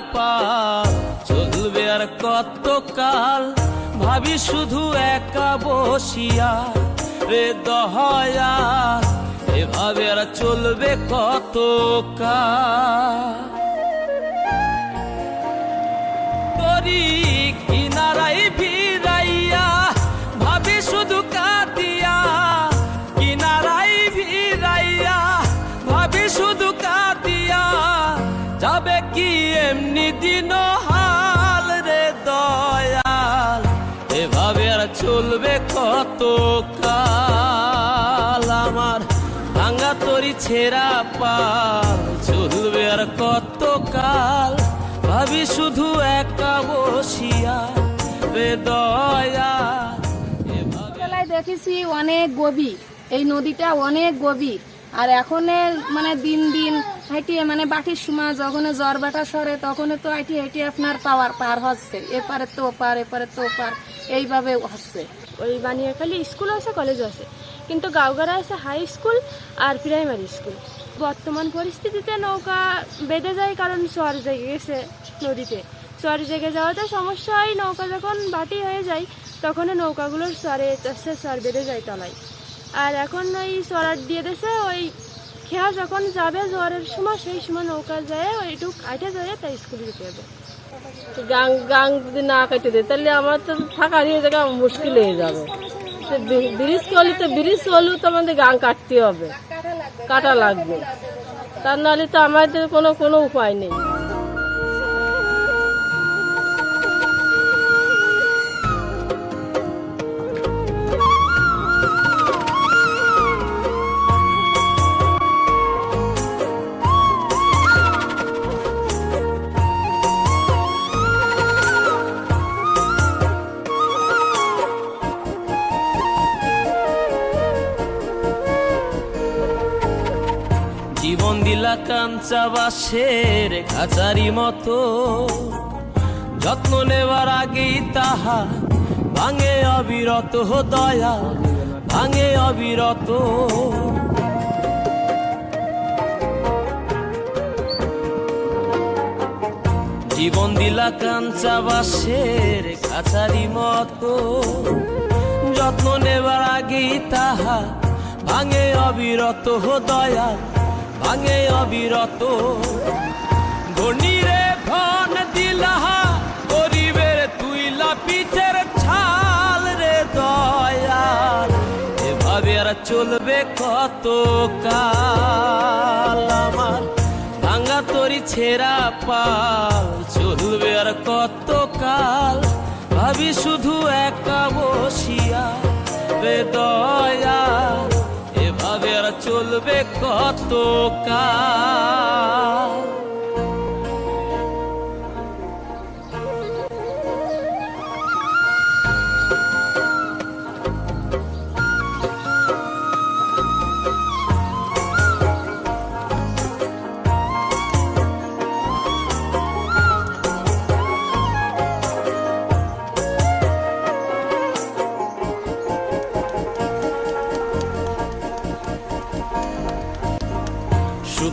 তোরি পা চলবে আর কত কাল ভাবি শুধু একা বসিয়া। রে দহয়া এভাবে আর চলবে কত কাল কত কাল আমার ভাঙ্গা তরি ছেঁড়া পাল। চলবে আর কত কাল ভাবি শুধু একা বসিয়া রে দয়া দেখেছি অনেক গভীর। এই নদীটা অনেক গভীর। আর এখন মানে দিন দিন হাইটিয়ে মানে বাটির সময় যখন জ্বর বাটা সরে, তখন তো হাইটি হাইটি আপনার পাওয়ার পার হচ্ছে। এপারে তো পার এপারে তো পার এইভাবে হচ্ছে। ওই বানিয়াখালী স্কুল আছে কলেজ আছে। কিন্তু গাঁওগাড়া আছে হাই স্কুল আর প্রাইমারি স্কুল বর্তমান পরিস্থিতিতে নৌকা বেঁধে যায় কারণ চর জেগে গেছে নদীতে। চর জেগে যাওয়াতে সমস্যা হয়, নৌকা যখন বাটি হয়ে যায়, তখন নৌকাগুলোর চরে, চর বেঁধে যায় তলায়। আর এখন ওই চরার দিয়ে দিয়েছে, ওই খেয়া যখন যাবে জ্বরের সময়, সেই সময় নৌকা যায় ওইটুক আইটে যায়, তাই স্কুলে যেতে হবে। গাং গাং যদি না কেটে দেয়, তাহলে আমার তো থাকা নিয়ে জায়গা মুশকিল হয়ে যাবে। ব্রিজ করলে তো, ব্রিজ হলেও তো আমাদের গাং কাটতে হবে। কাটা লাগবে। তার নাহলে তো আমাদের কোনো কোনো উপায় নেই। জীবন দিলা কাঞ্চা বাসের খাঁচারি মতো। যত্ন নেওয়ার আগেই তাহা ভাঙে অবিরত দয়া, ভাঙে অবিরত। জীবন দিলা কাঞ্চা বাসের খাঁচারি মতো। যত্ন নেবার আগেই তাহা ভাঙে অবিরত দয়া ভাঙে অবিরত। ঘনিরে ঘন দিলাহা, গরিবের তুইলা পিঠের ছাল রে দয়াল। এভাবে আর চলবে কত কাল? আমার ভাঙ্গা তরি ছেঁড়া পাল, চলবে আর কত কাল? ভাবি শুধু একা বসিয়া রে দয়া চলবে কত কাল?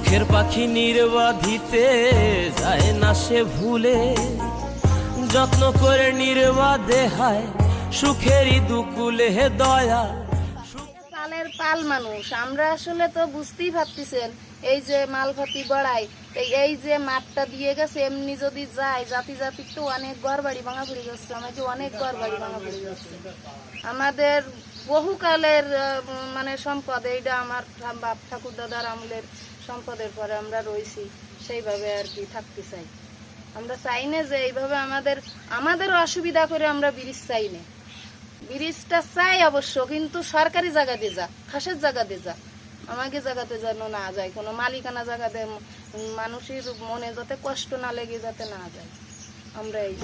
সুখের পাখি নির্বাধিতে যায় না সে ভুলে। যত্ন করে নির্বাদে হায়, সুখেরই দুকুলে দয়া। পালের পাল মানুষ, আমরা আসলে তো বুঝতেই পারতেছেন, এই যে মালভাতি গড়াই এই যে মাঠটা দিয়ে গেছে, এমনি যদি যায়, জাতি জাতি তো অনেক ঘর বাড়ি ভাঙা পড়ে যাচ্ছে, আমাকে অনেক ঘর বাড়ি ভাঙা পড়ে যাচ্ছে। আমাদের বহুকালের মানে সম্পদ, এইটা আমার বাপ ঠাকুর দাদার আমলের সম্পদের পরে আমরা রয়েছি, সেইভাবে আর কি থাকতে চাই। আমরা চাই না যে এইভাবে আমাদের, আমাদেরও অসুবিধা করে আমরা ব্রিজ চাই না। ব্রিজটা চাই অবশ্য, কিন্তু সরকারি জায়গাতে যা, খাসের জায়গাতে যা। আমাকে জায়গাতে যেন না যায়, কোনো মালিকানা জায়গাতে মানুষের মনে যাতে কষ্ট না লেগে যাতে না যায়। আমরা এই।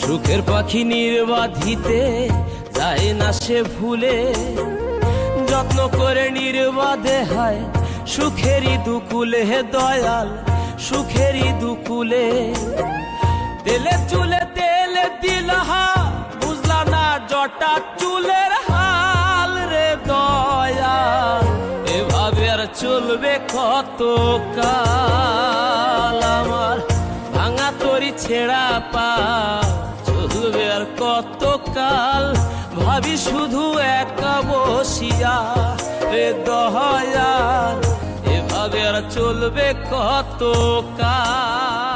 সুখের পাখি নির্বাধিতে যায় না সে ভুলে। যত্ন করে নির্বাদে হয় সুখেরই দুকুলে হে দয়াল, সুখেরই দুকুলে। তেলে চুলে তেলে দিলহা বুঝলা না জটা চুলের হাল রে দয়াল। এভাবে আর চলবে কত কাল আমার, ভাঙা তরি ছেঁড়া পা ভাবি শুধু একা বসিয়া রে দয়াল এভাবে আর চলবে কত কাল?